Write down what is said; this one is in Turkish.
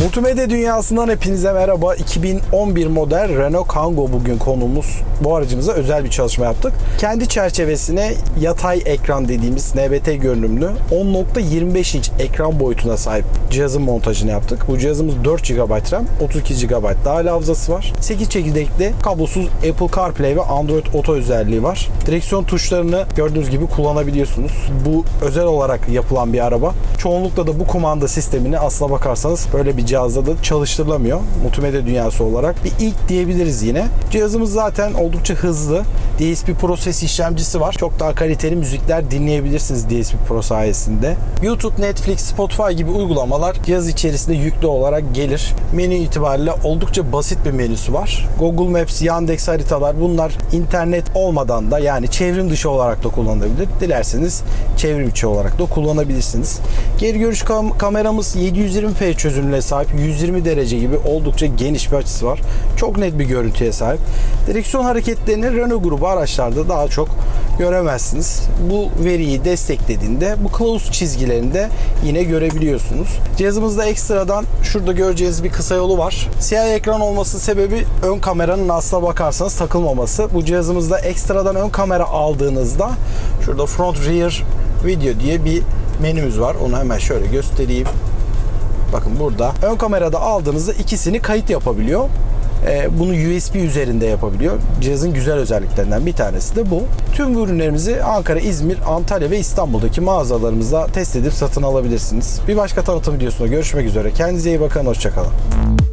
Multimedya dünyasından hepinize merhaba. 2011 model Renault Kangoo bugün konumuz. Bu aracımıza özel bir çalışma yaptık. Kendi çerçevesine yatay ekran dediğimiz NBT görünümlü 10.25 inç ekran boyutuna sahip cihazın montajını yaptık. Bu cihazımız 4 GB RAM, 32 GB dahil hafızası var. 8 çekirdekli kablosuz Apple CarPlay ve Android Auto özelliği var. Direksiyon tuşlarını gördüğünüz gibi kullanabiliyorsunuz. Bu özel olarak yapılan bir araba. Çoğunlukla da bu kumanda sistemini aslına bakarsanız böyle bir cihazda da çalıştırılamıyor. Multimedya dünyası olarak bir ilk diyebiliriz yine. Cihazımız zaten oldukça hızlı. DSP Pro ses işlemcisi var. Çok daha kaliteli müzikler dinleyebilirsiniz DSP Pro sayesinde. YouTube, Netflix, Spotify gibi uygulamalar cihaz içerisinde yüklü olarak gelir. Menü itibariyle oldukça basit bir menüsü var. Google Maps, Yandex haritalar bunlar internet olmadan da yani çevrim dışı olarak da kullanılabilir. Dilerseniz çevrim içi olarak da kullanabilirsiniz. Geri görüş kam- kameramız 720p çözünürlüğe sahip. 120 derece gibi oldukça geniş bir açısı var. Çok net bir görüntüye sahip. Direksiyon hareketlerini Renault grubu araçlarda daha çok göremezsiniz. Bu veriyi desteklediğinde bu kılavuz çizgilerinde yine görebiliyorsunuz. Cihazımızda ekstradan şurada göreceğiniz bir kısa yolu var. Siyah ekran olması sebebi ön kameranın aslına bakarsanız takılmaması. Bu cihazımızda ekstradan ön kamera aldığınızda şurada front rear video diye bir menümüz var. Onu hemen şöyle göstereyim. Bakın burada ön kamerada aldığınızda ikisini kayıt yapabiliyor. Ee, bunu USB üzerinde yapabiliyor. Cihazın güzel özelliklerinden bir tanesi de bu. Tüm ürünlerimizi Ankara, İzmir, Antalya ve İstanbul'daki mağazalarımızda test edip satın alabilirsiniz. Bir başka tanıtım videosunda görüşmek üzere. Kendinize iyi bakın. Hoşçakalın.